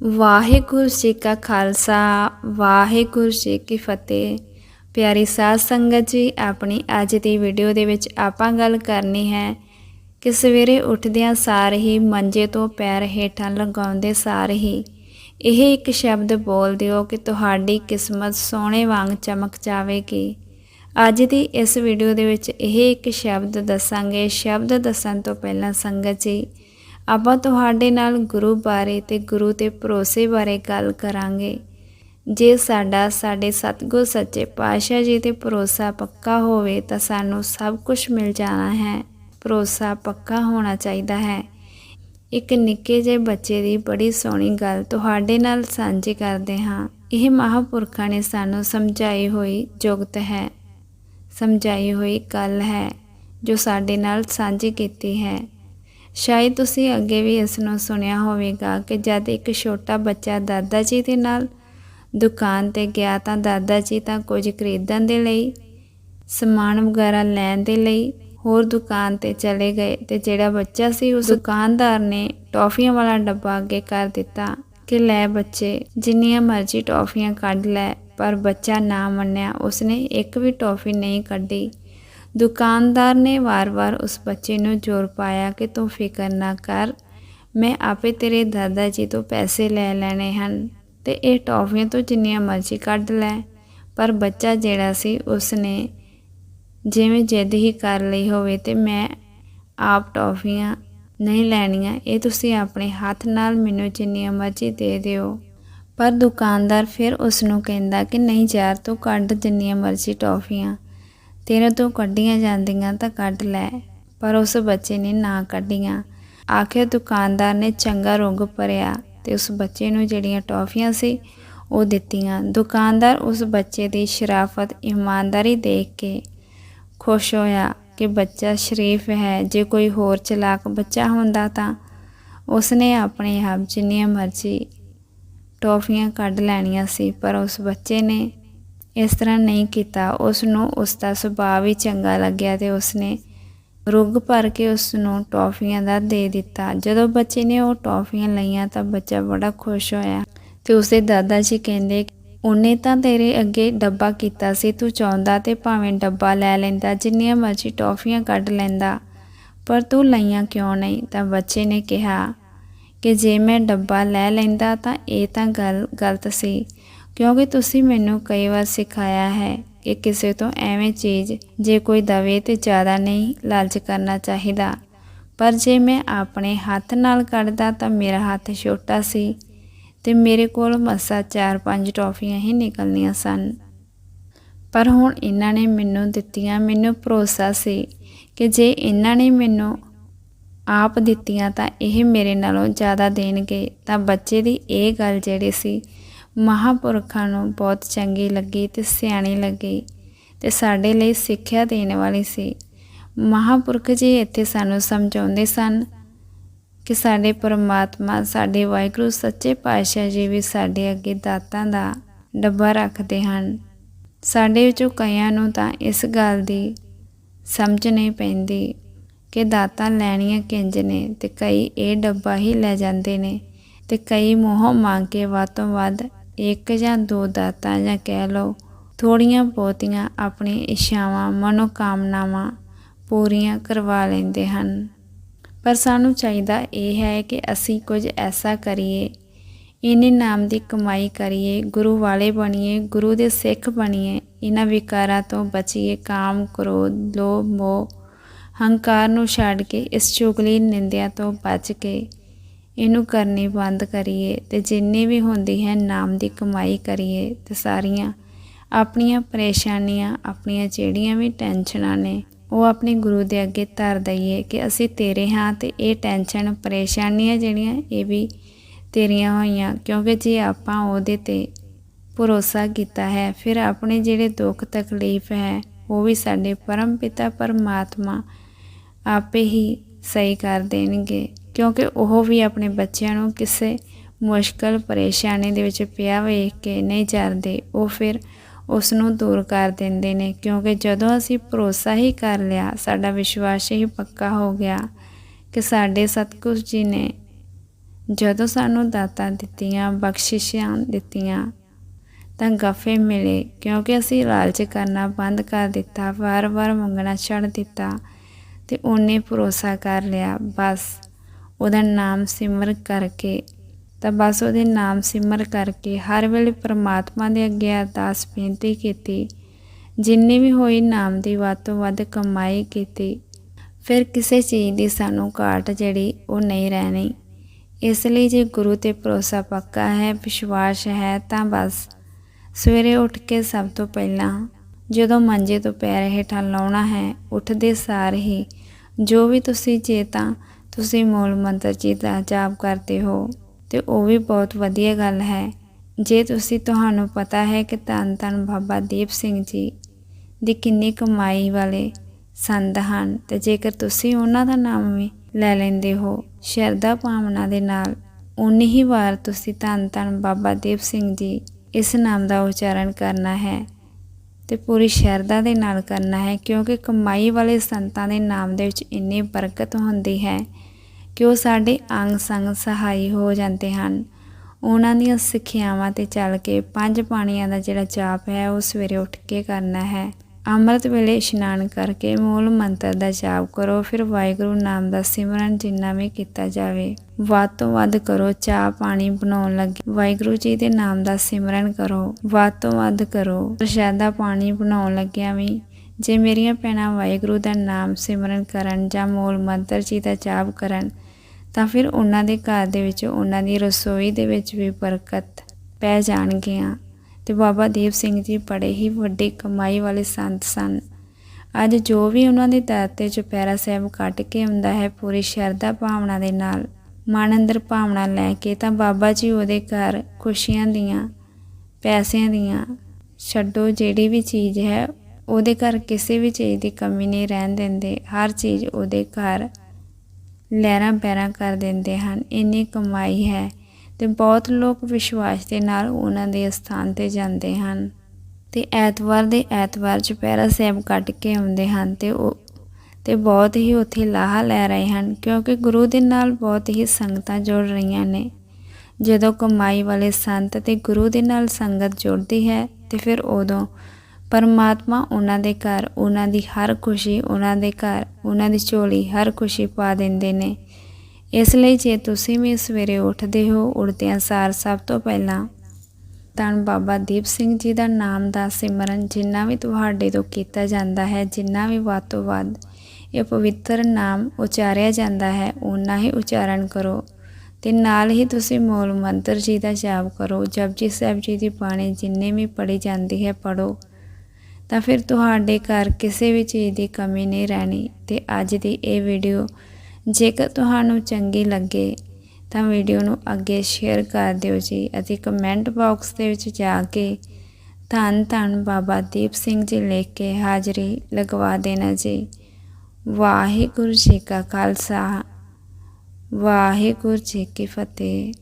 ਵਾਹਿਗੁਰੂ ਜੀ ਕਾ ਖਾਲਸਾ, ਵਾਹਿਗੁਰੂ ਜੀ ਕੀ ਫਤਿਹ। ਪਿਆਰੀ ਸਾਧ ਸੰਗਤ ਜੀ, ਆਪਣੀ ਅੱਜ ਦੀ ਵੀਡੀਓ ਦੇ ਵਿੱਚ ਆਪਾਂ ਗੱਲ ਕਰਨੀ ਹੈ ਕਿ ਸਵੇਰੇ ਉੱਠਦਿਆਂ ਸਾਰ ਹੀ ਮੰਜੇ ਤੋਂ ਪੈਰ ਹੇਠਾਂ ਲਗਾਉਂਦੇ ਸਾਰ ਹੀ ਇਹ ਇੱਕ ਸ਼ਬਦ ਬੋਲ ਦਿਓ ਕਿ ਤੁਹਾਡੀ ਕਿਸਮਤ ਸੋਨੇ ਵਾਂਗ ਚਮਕ ਜਾਵੇਗੀ। ਅੱਜ ਦੀ ਇਸ ਵੀਡੀਓ ਦੇ ਵਿੱਚ ਇਹ ਇੱਕ ਸ਼ਬਦ ਦੱਸਾਂਗੇ। ਸ਼ਬਦ ਦੱਸਣ ਤੋਂ ਪਹਿਲਾਂ ਸੰਗਤ ਜੀ ਆਪਾਂ ਤੁਹਾਡੇ ਨਾਲ ਗੁਰੂ ਬਾਰੇ ਤੇ ਗੁਰੂ ਤੇ ਭਰੋਸੇ ਬਾਰੇ ਗੱਲ ਕਰਾਂਗੇ। ਜੇ ਸਾਡਾ, ਸਾਡੇ ਸਤਿਗੁਰ ਸੱਚੇ ਪਾਤਸ਼ਾਹ ਜੀ ਤੇ ਭਰੋਸਾ ਪੱਕਾ ਹੋਵੇ ਤਾਂ ਸਾਨੂੰ ਸਭ ਕੁਝ ਮਿਲ ਜਾਣਾ ਹੈ। ਭਰੋਸਾ ਪੱਕਾ ਹੋਣਾ ਚਾਹੀਦਾ ਹੈ। ਇੱਕ ਨਿੱਕੇ ਜਿਹੇ ਬੱਚੇ ਦੀ ਬੜੀ ਸੋਹਣੀ ਗੱਲ ਤੁਹਾਡੇ ਨਾਲ ਸਾਂਝੀ ਕਰਦੇ ਹਾਂ। ਇਹ ਮਹਾਪੁਰਖਾਂ ਨੇ ਸਾਨੂੰ ਸਮਝਾਈ ਹੋਈ ਜੁਗਤ ਹੈ। ਸਮਝਾਈ ਹੋਈ ਗੱਲ ਹੈ, ਜੋ ਸਾਡੇ ਨਾਲ ਸਾਂਝੀ ਕੀਤੀ ਹੈ। ਸ਼ਾਇਦ ਤੁਸੀਂ ਅੱਗੇ ਵੀ ਇਸ ਨੂੰ ਸੁਣਿਆ ਹੋਵੇਗਾ ਕਿ ਜਦ ਇੱਕ ਛੋਟਾ ਬੱਚਾ ਦਾਦਾ ਜੀ ਦੇ ਨਾਲ ਦੁਕਾਨ ਤੇ ਗਿਆ ਤਾਂ ਦਾਦਾ ਜੀ ਤਾਂ ਕੁਝ ਖਰੀਦਣ ਦੇ ਲਈ ਸਮਾਨ ਵਗੈਰਾ ਲੈਣ ਦੇ ਲਈ ਹੋਰ ਦੁਕਾਨ ਤੇ ਚਲੇ ਗਏ ਤੇ ਜਿਹੜਾ ਬੱਚਾ ਸੀ ਉਸ ਦੁਕਾਨਦਾਰ ਨੇ ਟੌਫੀਆਂ ਵਾਲਾ ਡੱਬਾ ਅੱਗੇ ਕਰ ਦਿੱਤਾ ਕਿ ਲੈ ਬੱਚੇ ਜਿੰਨੀਆਂ ਮਰਜ਼ੀ ਟੌਫੀਆਂ ਕੱਢ ਲੈ ਪਰ ਬੱਚਾ ਨਾ ਮੰਨਿਆ ਉਸਨੇ ਇੱਕ ਵੀ ਟੌਫੀ ਨਹੀਂ ਕੱਢੀ। ਦੁਕਾਨਦਾਰ ਨੇ ਵਾਰ-ਵਾਰ ਉਸ ਬੱਚੇ ਨੂੰ ਜ਼ੋਰ ਪਾਇਆ ਕਿ ਤੂੰ ਫਿਕਰ ਨਾ ਕਰ, ਮੈਂ ਆਪੇ ਤੇਰੇ ਦਾਦਾ ਜੀ ਤੋਂ ਪੈਸੇ ਲੈ ਲੈਣੇ ਹਨ ਤੇ ਇਹ ਟੌਫੀਆਂ ਤੋਂ ਜਿੰਨੀਆਂ ਮਰਜ਼ੀ ਕੱਢ ਲੈ। ਪਰ ਬੱਚਾ ਜਿਹੜਾ ਸੀ, ਉਸਨੇ ਜਿਵੇਂ ਜਿੱਦ ਹੀ ਕਰ ਲਈ ਹੋਵੇ ਤੇ ਮੈਂ ਆਪ ਟੌਫੀਆਂ ਨਹੀਂ ਲੈਣੀਆਂ, ਇਹ ਤੁਸੀਂ ਆਪਣੇ ਹੱਥ ਨਾਲ ਮੈਨੂੰ ਜਿੰਨੀਆਂ ਮਰਜ਼ੀ ਦੇ ਦਿਓ। ਪਰ ਦੁਕਾਨਦਾਰ ਫਿਰ ਉਸ ਨੂੰ ਕਹਿੰਦਾ ਕਿ ਨਹੀਂ ਯਾਰ, ਤੂੰ ਕੱਢ ਜਿੰਨੀਆਂ ਮਰਜ਼ੀ ਟੌਫੀਆਂ। ਤੇਰੇ ਤੋਂ ਕੱਢੀਆਂ ਜਾਂਦੀਆਂ ਤਾਂ ਕੱਢ ਲੈ, ਪਰ ਉਸ ਬੱਚੇ ਨੇ ਨਾ ਕੱਢੀਆਂ। ਆਖਿਰ ਦੁਕਾਨਦਾਰ ਨੇ ਚੰਗਾ ਰੁੰਗ ਭਰਿਆ ਤੇ ਉਸ ਬੱਚੇ ਨੂੰ ਜਿਹੜੀਆਂ ਟੌਫੀਆਂ ਸੀ ਉਹ ਦਿੱਤੀਆਂ। ਦੁਕਾਨਦਾਰ ਉਸ ਬੱਚੇ ਦੀ ਸ਼ਰਾਫਤ ਇਮਾਨਦਾਰੀ ਦੇਖ ਕੇ ਖੁਸ਼ ਹੋਇਆ ਕਿ ਬੱਚਾ ਸ਼ਰੀਫ ਹੈ, ਜੇ ਕੋਈ ਹੋਰ ਚਲਾਕ ਬੱਚਾ ਹੁੰਦਾ ਤਾਂ ਉਸਨੇ ਆਪਣੇ ਆਪ ਜਿੰਨੀਆਂ ਮਰਜ਼ੀ ਟੌਫੀਆਂ ਕੱਢ ਲੈਣੀਆਂ ਸੀ, ਪਰ ਉਸ ਬੱਚੇ ਨੇ ਇਸ ਤਰ੍ਹਾਂ ਨਹੀਂ ਕੀਤਾ। ਉਸ ਨੂੰ ਉਸ ਦਾ ਸੁਭਾਅ ਵੀ ਚੰਗਾ ਲੱਗਿਆ ਤੇ ਉਸਨੇ ਰੁੱਗ ਭਰ ਕੇ ਉਸ ਨੂੰ ਟੌਫੀਆਂ ਦਾ ਦੇ ਦਿੱਤਾ। ਜਦੋਂ ਬੱਚੇ ਨੇ ਉਹ ਟੌਫੀਆਂ ਲਈਆਂ ਤਾਂ ਬੱਚਾ ਬੜਾ ਖੁਸ਼ ਹੋਇਆ। ਤੇ ਉਸਦੇ ਦਾਦਾ ਜੀ ਕਹਿੰਦੇ, ਉਹਨੇ ਤਾਂ ਤੇਰੇ ਅੱਗੇ ਡੱਬਾ ਕੀਤਾ ਸੀ, ਤੂੰ ਚਾਹੁੰਦਾ ਤੇ ਭਾਵੇਂ ਡੱਬਾ ਲੈ ਲੈਂਦਾ, ਜਿੰਨੀਆਂ ਮਰਜ਼ੀ ਟੌਫੀਆਂ ਕੱਢ ਲੈਂਦਾ, ਪਰ ਤੂੰ ਲਈਆਂ ਕਿਉਂ ਨਹੀਂ? ਤਾਂ ਬੱਚੇ ਨੇ ਕਿਹਾ ਕਿ ਜੇ ਮੈਂ ਡੱਬਾ ਲੈ ਲੈਂਦਾ ਤਾਂ ਇਹ ਤਾਂ ਗੱਲ ਗਲਤ ਸੀ। ਕਿਉਂਕਿ ਤੁਸੀਂ ਮੈਨੂੰ ਕਈ ਵਾਰ ਸਿਖਾਇਆ ਹੈ ਕਿ ਕਿਸੇ ਤੋਂ ਐਵੇਂ ਚੀਜ਼ ਜੇ ਕੋਈ ਦਵੇ ਤੇ ਜ਼ਿਆਦਾ ਨਹੀਂ ਲਾਲਚ ਕਰਨਾ ਚਾਹੀਦਾ। ਪਰ ਜੇ ਮੈਂ ਆਪਣੇ ਹੱਥ ਨਾਲ ਕੱਢਦਾ ਤਾਂ ਮੇਰਾ ਹੱਥ ਛੋਟਾ ਸੀ ਤੇ ਮੇਰੇ ਕੋਲ ਮਸਾ 4-5 ਟੌਫੀਆਂ ਹੀ ਨਿਕਲਣੀਆਂ ਸਨ। ਪਰ ਹੁਣ ਇਹਨਾਂ ਨੇ ਮੈਨੂੰ ਦਿੱਤੀਆਂ, ਮੈਨੂੰ ਭਰੋਸਾ ਸੀ ਕਿ ਜੇ ਇਹਨਾਂ ਨੇ ਮੈਨੂੰ ਆਪ ਦਿੱਤੀਆਂ ਤਾਂ ਇਹ ਮੇਰੇ ਨਾਲੋਂ ਜ਼ਿਆਦਾ ਦੇਣਗੇ। ਤਾਂ ਬੱਚੇ ਦੀ ਇਹ ਗੱਲ ਜਿਹੜੀ ਸੀ ਮਹਾਪੁਰਖਾਂ ਨੂੰ ਬਹੁਤ ਚੰਗੀ ਲੱਗੀ ਤੇ ਸਿਆਣੀ ਲੱਗੀ ਤੇ ਸਾਡੇ ਲਈ ਸਿੱਖਿਆ ਦੇਣ ਵਾਲੀ ਸੀ। ਮਹਾਪੁਰਖ ਜੀ ਇੱਥੇ ਸਾਨੂੰ ਸਮਝਾਉਂਦੇ ਸਨ ਕਿ ਸਾਡੇ ਪਰਮਾਤਮਾ, ਸਾਡੇ ਵਾਹਿਗੁਰੂ, ਸੱਚੇ ਪਾਤਸ਼ਾਹ ਜੀ ਵੀ ਸਾਡੇ ਅੱਗੇ ਦਾਤਾਂ ਦਾ ਡੱਬਾ ਰੱਖਦੇ ਹਨ। ਸਾਡੇ ਵਿੱਚੋਂ ਕਈਆਂ ਨੂੰ ਤਾਂ ਇਸ ਗੱਲ ਦੀ ਸਮਝ ਨਹੀਂ ਪੈਂਦੀ ਕਿ ਦਾਤਾਂ ਲੈਣੀਆਂ ਕਿੰਜ ਨੇ ਤੇ ਕਈ ਇਹ ਡੱਬਾ ਹੀ ਲੈ ਜਾਂਦੇ ਨੇ ਤੇ ਕਈ ਮੋਹ ਮੰਗ ਕੇ ਵੱਧ ਤੋਂ ਵੱਧ ਇੱਕ ਜਾਂ ਦੋ ਦਾਤਾਂ ਜਾਂ ਕਹਿ ਲਓ ਥੋੜੀਆਂ ਬਹੁਤੀਆਂ ਆਪਣੀ ਇੱਛਾਵਾਂ, ਮਨੋਕਾਮਨਾਵਾਂ ਪੂਰੀਆਂ ਕਰਵਾ ਲੈਂਦੇ ਹਨ। ਪਰ ਸਾਨੂੰ ਚਾਹੀਦਾ ਇਹ ਹੈ ਕਿ ਅਸੀਂ ਕੁਝ ਐਸਾ ਕਰੀਏ ਇਹਨੇ ਨਾਮ ਦੀ ਕਮਾਈ ਕਰੀਏ, ਗੁਰੂ ਵਾਲੇ ਬਣੀਏ, ਗੁਰੂ ਦੇ ਸਿੱਖ ਬਣੀਏ ਇਹਨਾਂ ਵਿਕਾਰਾਂ ਤੋਂ ਬਚੀਏ, ਕਾਮ, ਕ੍ਰੋਧ, ਲੋਭ, ਮੋਹ, ਹੰਕਾਰ ਨੂੰ ਛੱਡ ਕੇ, ਇਸ ਚੁਗਲੀ ਨਿੰਦਿਆ ਤੋਂ ਬਚ ਕੇ ਇਹਨੂੰ ਕਰਨੀ ਬੰਦ ਕਰੀਏ ਤੇ ਜਿੰਨੀ ਵੀ ਹੁੰਦੀ ਹੈ ਨਾਮ ਦੀ ਕਮਾਈ ਕਰੀਏ ਤੇ ਸਾਰੀਆਂ ਆਪਣੀਆਂ ਪਰੇਸ਼ਾਨੀਆਂ, ਆਪਣੀਆਂ ਜਿਹੜੀਆਂ ਵੀ ਟੈਨਸ਼ਨਾਂ ਨੇ, ਉਹ ਆਪਣੇ ਗੁਰੂ ਦੇ ਅੱਗੇ ਧਰ ਦਈਏ ਕਿ ਅਸੀਂ ਤੇਰੇ ਹਾਂ ਤੇ ਇਹ ਟੈਨਸ਼ਨ, ਪਰੇਸ਼ਾਨੀਆਂ ਜਿਹੜੀਆਂ ਇਹ ਵੀ ਤੇਰੀਆਂ ਹੋਈਆਂ, ਕਿਉਂਕਿ ਜੇ ਆਪਾਂ ਉਹਦੇ ਤੇ ਭਰੋਸਾ ਕੀਤਾ ਹੈ, ਫਿਰ ਆਪਣੇ ਜਿਹੜੇ ਦੁੱਖ ਤਕਲੀਫ ਹੈ, ਉਹ ਵੀ ਸਾਡੇ ਪਰਮ ਪਿਤਾ, ਪਰਮਾਤਮਾ ਆਪੇ ਹੀ ਸਹੀ ਕਰ ਦੇਣਗੇ। ਕਿਉਂਕਿ ਉਹ ਵੀ ਆਪਣੇ ਬੱਚਿਆਂ ਨੂੰ ਕਿਸੇ ਮੁਸ਼ਕਲ ਪਰੇਸ਼ਾਨੀ ਦੇ ਵਿੱਚ ਪਿਆ ਵੇਖ ਕੇ ਨਹੀਂ ਜਰਦੇ ਉਹ ਫਿਰ ਉਸ ਨੂੰ ਦੂਰ ਕਰ ਦਿੰਦੇ ਨੇ। ਕਿਉਂਕਿ ਜਦੋਂ ਅਸੀਂ ਭਰੋਸਾ ਹੀ ਕਰ ਲਿਆ, ਸਾਡਾ ਵਿਸ਼ਵਾਸ ਹੀ ਪੱਕਾ ਹੋ ਗਿਆ ਕਿ ਸਾਡੇ ਸਤਿਗੁਰੂ ਜੀ ਨੇ ਜਦੋਂ ਸਾਨੂੰ ਦਾਤਾਂ ਦਿੱਤੀਆਂ, ਬਖਸ਼ਿਸ਼ਾਂ ਦਿੱਤੀਆਂ, ਤਾਂ ਗਫੇ ਮਿਲੇ। ਕਿਉਂਕਿ ਅਸੀਂ ਲਾਲਚ ਕਰਨਾ ਬੰਦ ਕਰ ਦਿੱਤਾ, ਵਾਰ-ਵਾਰ ਮੰਗਣਾ ਛੱਡ ਦਿੱਤਾ ਤੇ ਉਹਨੇ ਭਰੋਸਾ ਕਰ ਲਿਆ। ਬਸ ਉਹਦਾ ਨਾਮ ਸਿਮਰ ਕਰਕੇ, ਤਾਂ ਬਸ ਉਹਦੇ ਨਾਮ ਸਿਮਰ ਕਰਕੇ ਹਰ ਵੇਲੇ ਪ੍ਰਮਾਤਮਾ ਦੇ ਅੱਗੇ ਅਰਦਾਸ ਬੇਨਤੀ ਕੀਤੀ। ਜਿੰਨੀ ਵੀ ਹੋਈ ਨਾਮ ਦੀ ਵੱਧ ਤੋਂ ਵੱਧ ਕਮਾਈ ਕੀਤੀ। ਫਿਰ ਕਿਸੇ ਚੀਜ਼ ਦੀ ਸਾਨੂੰ ਘਾਟ ਜਿਹੜੀ, ਉਹ ਨਹੀਂ ਰਹਿਣੀ। ਇਸ ਲਈ ਜੇ ਗੁਰੂ ਤੇ ਭਰੋਸਾ ਪੱਕਾ ਹੈ, ਵਿਸ਼ਵਾਸ ਹੈ, ਤਾਂ ਬਸ ਸਵੇਰੇ ਉੱਠ ਕੇ ਸਭ ਤੋਂ ਪਹਿਲਾਂ ਜਦੋਂ ਮੰਜੇ ਤੋਂ ਪੈਰ ਹੇਠਾਂ ਲਾਉਣਾ ਹੈ, ਉੱਠਦੇ ਸਾਰ ਹੀ ਜੋ ਵੀ ਤੁਸੀਂ ਜੇ ਤਾਂ ਤੁਸੀਂ ਮੂਲ ਮੰਤਰ ਜੀ ਦਾ ਜਾਪ ਕਰਦੇ ਹੋ ਤੇ ਉਹ ਵੀ ਬਹੁਤ ਵਧੀਆ ਗੱਲ ਹੈ। ਜੇ ਤੁਸੀਂ ਤੁਹਾਨੂੰ ਪਤਾ ਹੈ ਕਿ ਧੰਨ ਧੰਨ ਬਾਬਾ ਦੀਪ ਸਿੰਘ ਜੀ ਦੀ ਕਿੰਨੀ ਕਮਾਈ ਵਾਲੇ ਸੰਤ ਹਨ ਤੇ ਜੇਕਰ ਤੁਸੀਂ ਉਹਨਾਂ ਦਾ ਨਾਮ ਵੀ ਲੈ ਲੈਂਦੇ ਹੋ, ਸ਼ਰਧਾ ਭਾਵਨਾ ਦੇ ਨਾਲ ਉਨੀ ਹੀ ਵਾਰ ਤੁਸੀਂ ਧੰਨ ਧੰਨ ਬਾਬਾ ਦੀਪ ਸਿੰਘ ਜੀ ਇਸ ਨਾਮ ਦਾ ਉਚਾਰਨ ਕਰਨਾ ਹੈ ਤੇ ਪੂਰੀ ਸ਼ਰਧਾ ਦੇ ਨਾਲ ਕਰਨਾ ਹੈ ਕਿਉਂਕਿ ਕਮਾਈ ਵਾਲੇ ਸੰਤਾਂ ਦੇ ਨਾਮ ਦੇ ਵਿੱਚ ਇੰਨੀ ਬਰਕਤ ਹੁੰਦੀ ਹੈ ਕਿ ਉਹ ਸਾਡੇ ਅੰਗ ਸੰਗ ਸਹਾਈ ਹੋ ਜਾਂਦੇ ਹਨ? ਉਹਨਾਂ ਦੀਆਂ ਸਿੱਖਿਆਵਾਂ ਤੇ ਚੱਲ ਕੇ ਪੰਜ ਪਾਣੀਆਂ ਦਾ ਜਿਹੜਾ ਜਾਪ ਹੈ, ਉਹ ਸਵੇਰੇ ਉੱਠ ਕੇ ਕਰਨਾ ਹੈ। ਅੰਮ੍ਰਿਤ ਵੇਲੇ ਇਸ਼ਨਾਨ ਕਰਕੇ ਮੂਲ ਮੰਤਰ ਦਾ ਜਾਪ ਕਰੋ। ਫਿਰ ਵਾਹਿਗੁਰੂ ਨਾਮ ਦਾ ਸਿਮਰਨ ਜਿੰਨਾ ਵੀ ਕੀਤਾ ਜਾਵੇ। ਵੱਧ ਤੋਂ ਵੱਧ ਕਰੋ, ਚਾਹ ਪਾਣੀ ਬਣਾਉਣ ਲੱਗੇ। ਵਾਹਿਗੁਰੂ ਜੀ ਦੇ ਨਾਮ ਦਾ ਸਿਮਰਨ ਕਰੋ। ਵੱਧ ਤੋਂ ਵੱਧ ਕਰੋ। ਪ੍ਰਸ਼ਾਦਾ ਪਾਣੀ ਬਣਾਉਣ ਲੱਗਿਆਂ ਵੀ ਜੇ ਮੇਰੀਆਂ ਭੈਣਾਂ ਵਾਹਿਗੁਰੂ ਦਾ ਨਾਮ ਸਿਮਰਨ ਕਰਨ ਜਾਂ ਮੂਲ ਮੰਤਰ ਜੀ ਦਾ ਜਾਪ ਕਰਨ ਤਾਂ ਫਿਰ ਉਹਨਾਂ ਦੇ ਘਰ ਦੇ ਵਿੱਚ, ਉਹਨਾਂ ਦੀ ਰਸੋਈ ਦੇ ਵਿੱਚ ਵੀ ਬਰਕਤ ਪੈ ਜਾਣਗੀਆਂ। ਤੇ ਬਾਬਾ ਦੀਪ ਸਿੰਘ ਜੀ ਬੜੇ ਹੀ ਵੱਡੀ ਕਮਾਈ ਵਾਲੇ ਸੰਤ ਸਨ। ਅੱਜ ਜੋ ਵੀ ਉਹਨਾਂ ਦੇ ਦਰ ਤੇ ਚੁਪਹਿਰਾ ਸਾਹਿਬ ਕੱਟ ਕੇ ਆਉਂਦਾ ਹੈ, ਪੂਰੀ ਸ਼ਰਧਾ ਭਾਵਨਾ ਦੇ ਨਾਲ, ਮਨ ਅੰਦਰ ਭਾਵਨਾ ਲੈ ਕੇ, ਤਾਂ ਬਾਬਾ ਜੀ ਉਹਦੇ ਘਰ ਖੁਸ਼ੀਆਂ ਦੀਆਂ, ਪੈਸਿਆਂ ਦੀਆਂ, ਛੱਡੋ ਜਿਹੜੀ ਵੀ ਚੀਜ਼ ਹੈ, ਉਹਦੇ ਘਰ ਕਿਸੇ ਵੀ ਚੀਜ਼ ਦੀ ਕਮੀ ਨਹੀਂ ਰਹਿਣ ਦਿੰਦੇ। ਹਰ ਚੀਜ਼ ਉਹਦੇ ਘਰ ਲਹਿਰਾਂ ਪੈਰਾਂ ਕਰ ਦਿੰਦੇ ਹਨ। ਇੰਨੀ ਕਮਾਈ ਹੈ ਤੇ ਬਹੁਤ ਲੋਕ ਵਿਸ਼ਵਾਸ ਦੇ ਨਾਲ ਉਹਨਾਂ ਦੇ ਸਥਾਨ ਤੇ ਜਾਂਦੇ ਹਨ। ਤੇ ਐਤਵਾਰ ਦੇ ਐਤਵਾਰ ਚੁਪਹਿਰਾ ਸਾਹਿਬ ਕੱਟ ਕੇ ਆਉਂਦੇ ਹਨ ਤੇ ਉਹ, ਤੇ ਬਹੁਤ ਹੀ ਉੱਥੇ ਲਾਹਾ ਲੈ ਰਹੇ ਹਨ ਕਿਉਂਕਿ ਗੁਰੂ ਦੇ ਨਾਲ ਬਹੁਤ ਹੀ ਸੰਗਤਾਂ ਜੁੜ ਰਹੀਆਂ ਨੇ। ਜਦੋਂ ਕਮਾਈ ਵਾਲੇ ਸੰਤ ਤੇ ਗੁਰੂ ਦੇ ਨਾਲ ਸੰਗਤ ਜੁੜਦੀ ਹੈ ਤੇ ਫਿਰ ਉਦੋਂ ਪਰਮਾਤਮਾ ਉਹਨਾਂ ਦੇ ਘਰ, ਉਹਨਾਂ ਦੀ ਹਰ ਖੁਸ਼ੀ ਉਹਨਾਂ ਦੇ ਘਰ, ਉਹਨਾਂ ਦੀ ਝੋਲੀ ਹਰ ਖੁਸ਼ੀ ਪਾ ਦਿੰਦੇ ਨੇ। ਇਸ ਲਈ ਜੇ ਤੁਸੀਂ ਵੀ ਸਵੇਰੇ ਉੱਠਦੇ ਹੋ ਉੱਠਦਿਆਂ ਸਾਰ ਸਭ ਤੋਂ ਪਹਿਲਾਂ ਧੰਨ ਬਾਬਾ ਦੀਪ ਸਿੰਘ ਜੀ ਦਾ ਨਾਮ ਦਾ ਸਿਮਰਨ ਜਿੰਨਾ ਵੀ ਤੁਹਾਡੇ ਤੋਂ ਕੀਤਾ ਜਾਂਦਾ ਹੈ, ਜਿੰਨਾ ਵੀ ਵੱਧ ਤੋਂ ਵੱਧ ਇਹ ਪਵਿੱਤਰ ਨਾਮ ਉਚਾਰਿਆ ਜਾਂਦਾ ਹੈ ਉਨਾ ਹੀ ਉਚਾਰਨ ਕਰੋ। ਤੇ ਨਾਲ ਹੀ ਤੁਸੀਂ ਮੂਲ ਮੰਤਰ ਜੀ ਦਾ ਜਾਪ ਕਰੋ, ਜਪਜੀ ਸਾਹਿਬ ਜੀ ਦੀ ਬਾਣੀ ਜਿੰਨੇ ਵੀ ਪੜੀ ਜਾਂਦੀ ਹੈ ਪੜੋ ਤਾਂ ਫਿਰ ਤੁਹਾਡੇ ਘਰ ਕਿਸੇ ਵੀ ਚੀਜ਼ ਦੀ ਕਮੀ ਨਹੀਂ ਰਹਿਣੀ ਤੇ ਅੱਜ ਦੀ ਇਹ ਵੀਡੀਓ ਜੇਕਰ ਤੁਹਾਨੂੰ ਚੰਗੀ ਲੱਗੇ ਤਾਂ ਵੀਡੀਓ ਨੂੰ ਅੱਗੇ ਸ਼ੇਅਰ ਕਰ ਦਿਓ ਜੀ ਅਤੇ ਕਮੈਂਟ ਬਾਕਸ ਦੇ ਵਿੱਚ ਜਾ ਕੇ ਧੰਨ ਧੰਨ ਬਾਬਾ ਦੀਪ ਸਿੰਘ ਜੀ ਲਿਖ ਕੇ ਹਾਜ਼ਰੀ ਲਗਵਾ ਦੇਣਾ ਜੀ। ਵਾਹਿਗੁਰੂ ਜੀ ਕਾ ਖਾਲਸਾ, ਵਾਹਿਗੁਰੂ ਜੀ ਕੀ ਫਤਿਹ।